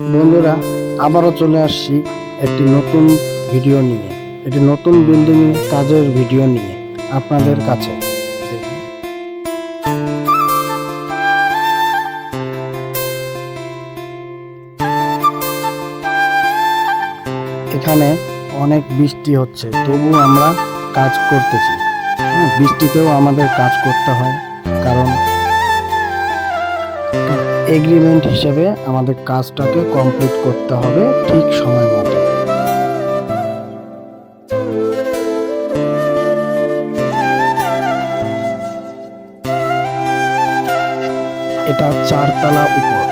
বন্ধুরা আবারও চলে আসছি একটি নতুন ভিডিও নিয়ে। একটি নতুন বিল্ডিং কাজের ভিডিও নিয়ে আপনাদের কাছে। এখানে অনেক বৃষ্টি হচ্ছে তবু আমরা কাজ করতেছি। হ্যাঁ, বৃষ্টিতেও আমাদের কাজ করতে হয় কারণ এগ্রিমেন্ট হিসেবে আমাদের কাজটাকে কমপ্লিট করতে হবে ঠিক সময় মতো। এটা চারতলা উপর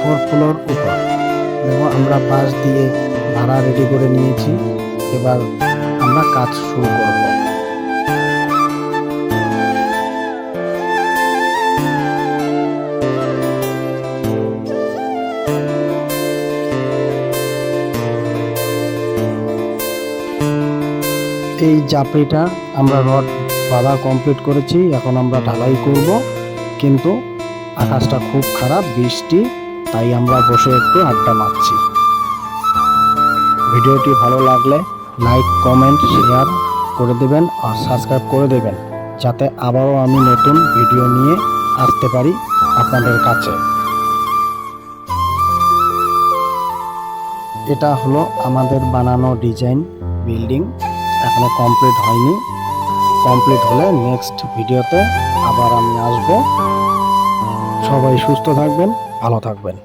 ফোর ফ্লোর উপর। দেখো, আমরা বাস দিয়ে ভাড়া রেডি করে নিয়েছি। এবার আমরা কাজ শুরু করব। এই জাপড়িটা আমরা রড বাঁধা কমপ্লিট করেছি, এখন আমরা ঢালাই করব। কিন্তু আকাশটা খুব খারাপ, বৃষ্টি, তাই আমরা বসে একটু আড্ডা মারছি। ভিডিওটি ভালো লাগলে লাইক কমেন্ট শেয়ার করে দেবেন আর সাবস্ক্রাইব করে দেবেন, যাতে আবারও আমি নতুন ভিডিও নিয়ে আসতে পারি আপনাদের কাছে। এটা হলো আমাদের বানানো ডিজাইন বিল্ডিং এখনও কমপ্লিট হয়নি। কমপ্লিট হলে নেক্সট ভিডিওতে আবার আমি আসব। সবাই সুস্থ থাকবেন, ভালো থাকবেন।